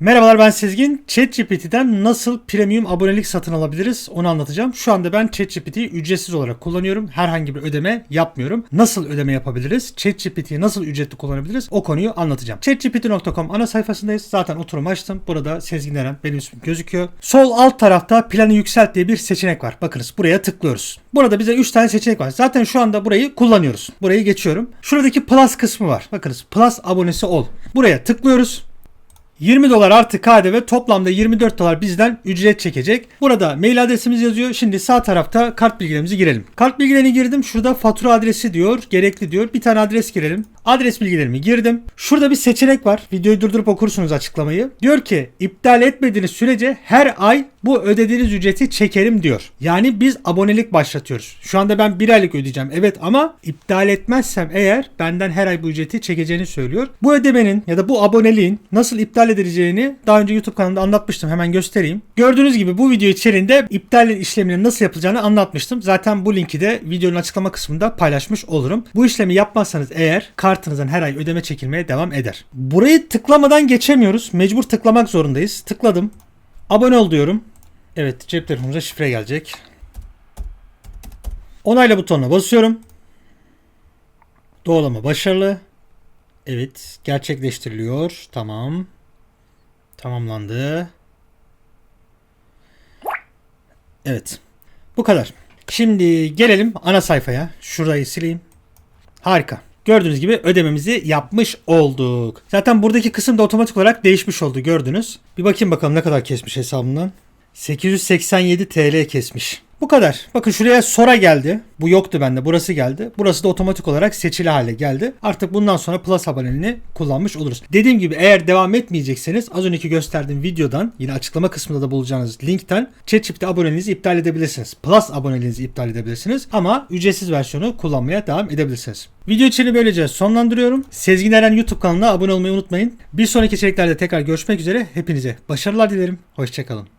Merhabalar ben Sezgin. ChatGPT'den nasıl premium abonelik satın alabiliriz onu anlatacağım. Şu anda ben ChatGPT'yi ücretsiz olarak kullanıyorum. Herhangi bir ödeme yapmıyorum. Nasıl ödeme yapabiliriz? ChatGPT'yi nasıl ücretli kullanabiliriz? O konuyu anlatacağım. ChatGPT.com ana sayfasındayız. Zaten oturum açtım. Burada Sezgin Eren benim ismim gözüküyor. Sol alt tarafta planı yükselt diye bir seçenek var. Bakınız buraya tıklıyoruz. Burada bize 3 tane seçenek var. Zaten şu anda burayı kullanıyoruz. Burayı geçiyorum. Şuradaki plus kısmı var. Bakınız plus abonesi ol. Buraya tıklıyoruz. 20 dolar artı KDV toplamda 24 dolar bizden ücret çekecek. Burada mail adresimiz yazıyor. Şimdi sağ tarafta kart bilgilerimizi girelim. Kart bilgilerini girdim. Şurada fatura adresi diyor. Gerekli diyor. Bir tane adres girelim. Adres bilgilerimi girdim. Şurada bir seçenek var. Videoyu durdurup okursunuz açıklamayı. Diyor ki iptal etmediğiniz sürece her ay bu ödediğiniz ücreti çekerim diyor. Yani biz abonelik başlatıyoruz. Şu anda ben bir aylık ödeyeceğim. Evet ama iptal etmezsem eğer benden her ay bu ücreti çekeceğini söylüyor. Bu ödemenin ya da bu aboneliğin nasıl iptal edileceğini daha önce YouTube kanalında anlatmıştım. Hemen göstereyim. Gördüğünüz gibi bu video içerisinde iptal işleminin nasıl yapılacağını anlatmıştım. Zaten bu linki de videonun açıklama kısmında paylaşmış olurum. Bu işlemi yapmazsanız eğer kartınızdan her ay ödeme çekilmeye devam eder. Burayı tıklamadan geçemiyoruz. Mecbur tıklamak zorundayız. Tıkladım. Abone ol diyorum. Evet cep telefonumuza şifre gelecek. Onayla butonuna basıyorum. Doğrulama başarılı. Evet gerçekleştiriliyor. Tamam. Tamamlandı. Evet. Bu kadar. Şimdi gelelim ana sayfaya. Şurayı sileyim. Harika. Gördüğünüz gibi ödememizi yapmış olduk. Zaten buradaki kısım da otomatik olarak değişmiş oldu gördünüz. Bir bakayım bakalım ne kadar kesmiş hesabımdan. 887 TL kesmiş. Bu kadar. Bakın şuraya Sora geldi. Bu yoktu bende. Burası geldi. Burası da otomatik olarak seçili hale geldi. Artık bundan sonra Plus aboneliğini kullanmış oluruz. Dediğim gibi eğer devam etmeyecekseniz az önceki gösterdiğim videodan yine açıklama kısmında da bulacağınız linkten ChatGPT aboneliğinizi iptal edebilirsiniz. Plus aboneliğinizi iptal edebilirsiniz. Ama ücretsiz versiyonu kullanmaya devam edebilirsiniz. Video içeriğini böylece sonlandırıyorum. Sezgin Eren YouTube kanalına abone olmayı unutmayın. Bir sonraki içeriklerde tekrar görüşmek üzere. Hepinize başarılar dilerim. Hoşçakalın.